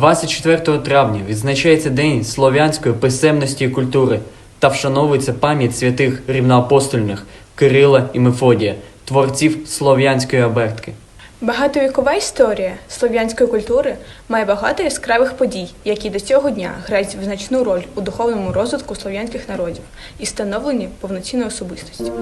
24 травня відзначається День слов'янської писемності і культури та вшановується пам'ять святих рівноапостольних Кирила і Мефодія, творців слов'янської абертки. Багатовікова історія слов'янської культури має багато яскравих подій, які до цього дня грають визначну роль у духовному розвитку слов'янських народів і становленні повноцінної особистості.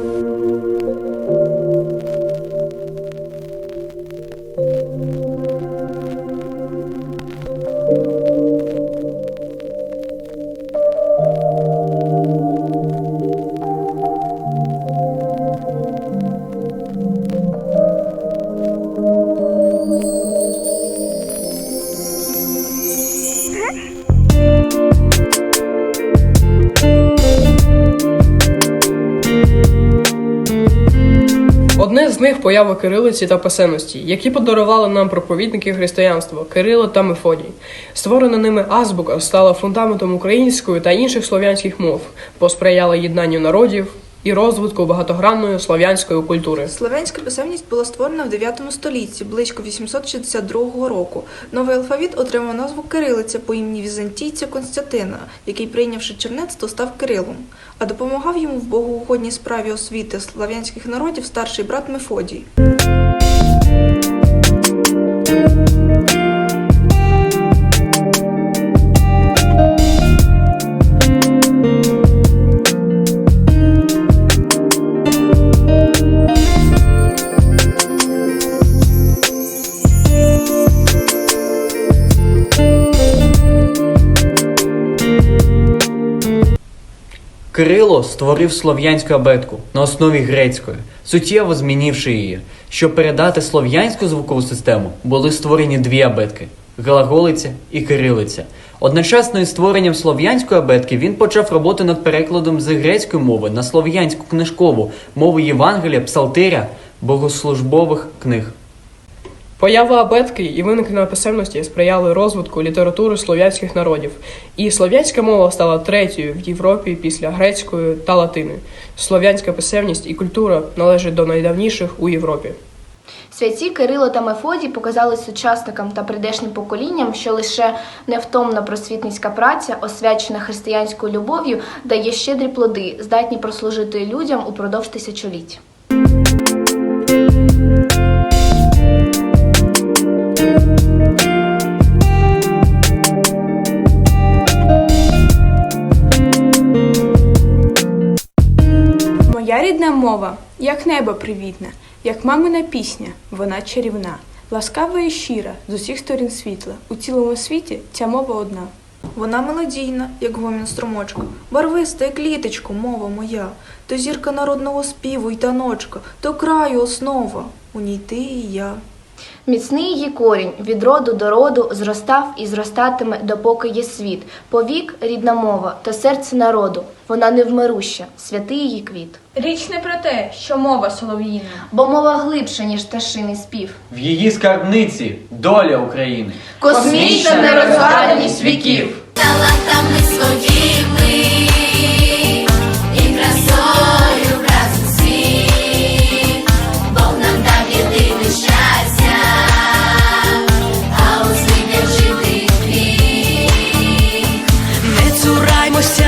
Одне з них поява кирилиці та писемності, які подарували нам проповідники християнства Кирило та Мефодій. Створена ними азбука стала фундаментом української та інших слов'янських мов, посприяла єднанню народів і розвитку багатогранної слов'янської культури. Слов'янська писемність була створена в 9 столітті, близько 862 року. Новий алфавіт отримав назву кирилиця по імені візантійця Константина, який, прийнявши чернецтво, став Кирилом. А допомагав йому в богоугодній справі освіти слав'янських народів старший брат Мефодій. Кирило створив слов'янську абетку на основі грецької, суттєво змінивши її. Щоб передати слов'янську звукову систему, були створені дві абетки глаголиця і кирилиця. Одночасно із створенням слов'янської абетки він почав роботу над перекладом з грецької мови на слов'янську книжкову мову Євангелія, псалтиря, богослужбових книг. Поява абетки і виникнення писемності сприяли розвитку літератури слов'янських народів, і слов'янська мова стала третьою в Європі після грецької та латини. Слов'янська писемність і культура належать до найдавніших у Європі. Святі Кирило та Мефодій показали сучасникам та прийдешнім поколінням, що лише невтомна просвітницька праця, освячена християнською любов'ю, дає щедрі плоди, здатні прослужити людям упродовж тисячоліть. Рідна мова, як небо привітне, як мамина пісня, вона чарівна, ласкава і щира, з усіх сторін світла. У цілому світі ця мова одна. Вона мелодійна, як гомін струмочка, барвиста, як літочко, мова моя, то зірка народного співу й таночка, то краю основа, у ній ти і я. Міцний її корінь від роду до роду зростав і зростатиме, допоки є світ. Повік рідна мова та серце народу. Вона невмируща, святий її квіт. Річ не про те, що мова солов'їна. Бо мова глибша, ніж пташиний спів. В її скарбниці доля України. Космічна нерозгаданість віків. Талантами своїми Тримаймося.